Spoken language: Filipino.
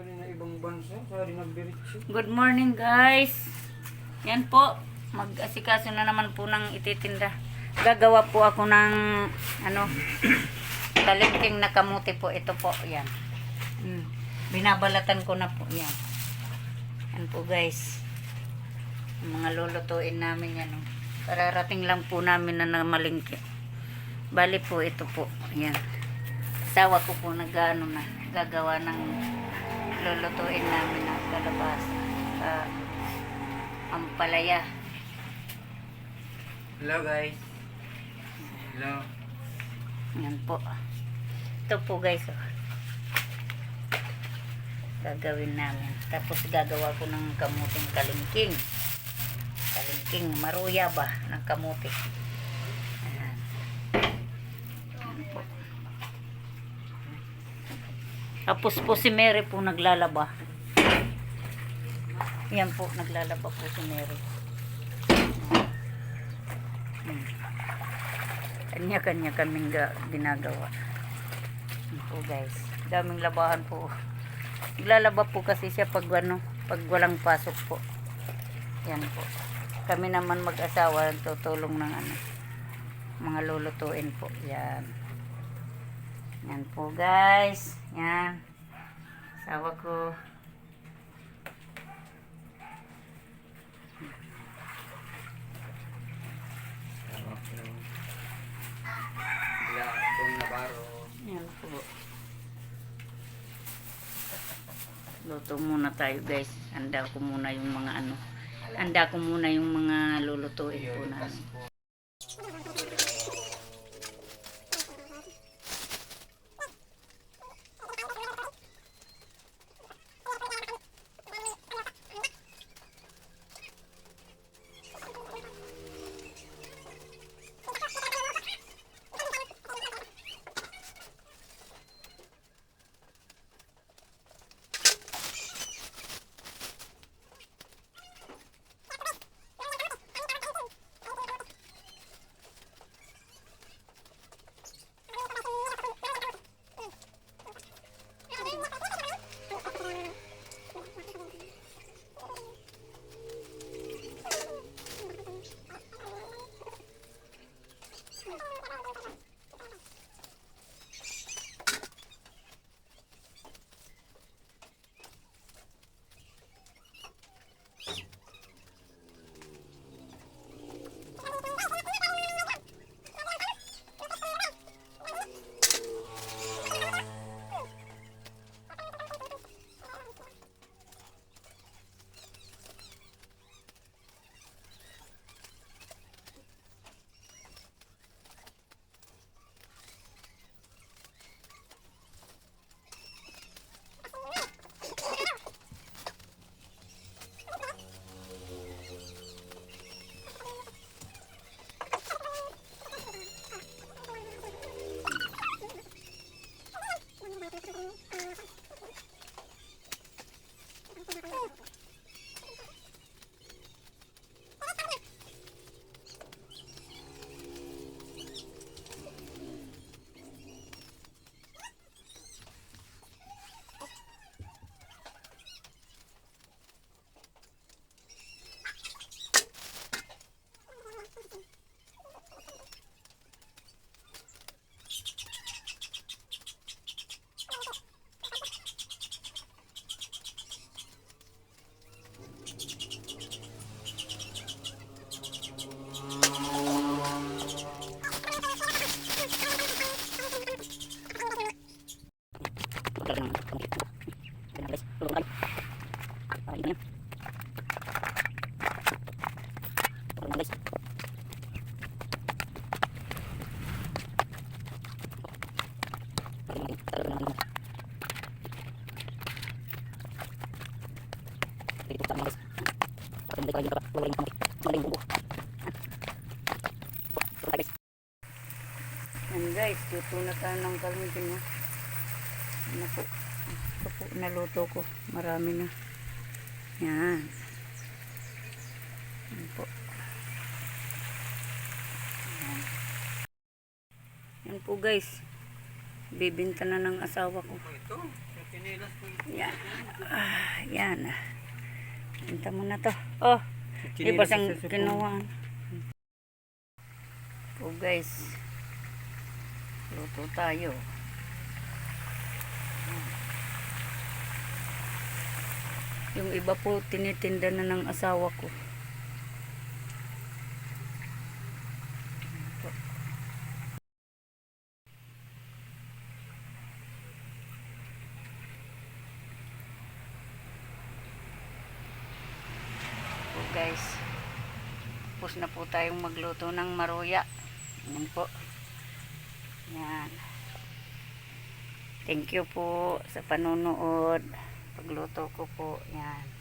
galing na ibang bansa. Sorry, nagdiretso. Good morning guys. Yan po. Mag-asikaso na naman po ng ititinda. Gagawa po ako ng ano talingking na kamuti po. Ito po. Yan. Mm. Binabalatan ko na po. Yan. Yan po guys. Ang mga lulutuin namin yan. Oh. Kararating lang po namin na namalingki. Bali po ito po. Yan. Asawa ko po nag ano na. Gagawa ng lulutuin namin ng kalabasa. Uh, ampalaya. Hello guys. Hello. Yan po. Ito po guys. Oh. Gagawin namin. Tapos gagawa ko ng kamuting kalingking. Kalingking. Maruya ba ng kamuti. Ayan. Yan po. Tapos po si Mary po naglalaba. Yan po, naglalaba po si Mary. Hmm. Kanya-kanya kaming ga- ginagawa. Yan po guys. Daming labahan po. Naglalaba po kasi siya pag ano, pag walang pasok po. Yan po. Kami naman mag-asawa nagtutulong ng ano, mga lulutuin po. Yan. Yan po guys. Yan. Asawa ko. Wala akong nabaro. Yan po. Luto muna tayo guys. Handa ko muna yung mga ano. Handa ko muna yung mga lulutuin po namin. Yan guys, luto na tayo ng kalungkin mo. Ano naluto ko. Marami na. Yan. Yan po. Yan. Yan po guys. Bibinta na ng asawa ko. Ito. Yan. Ah, yan. Punta mo na to. Oh, di ba siyang kinuha? Oh guys. Luto tayo. Yung iba po tinitinda na ng asawa ko. po guys. Tapos na po tayong magluto ng maruya. Yan po. Yan. Thank you po sa panunood. Pagluto ko po. Yan.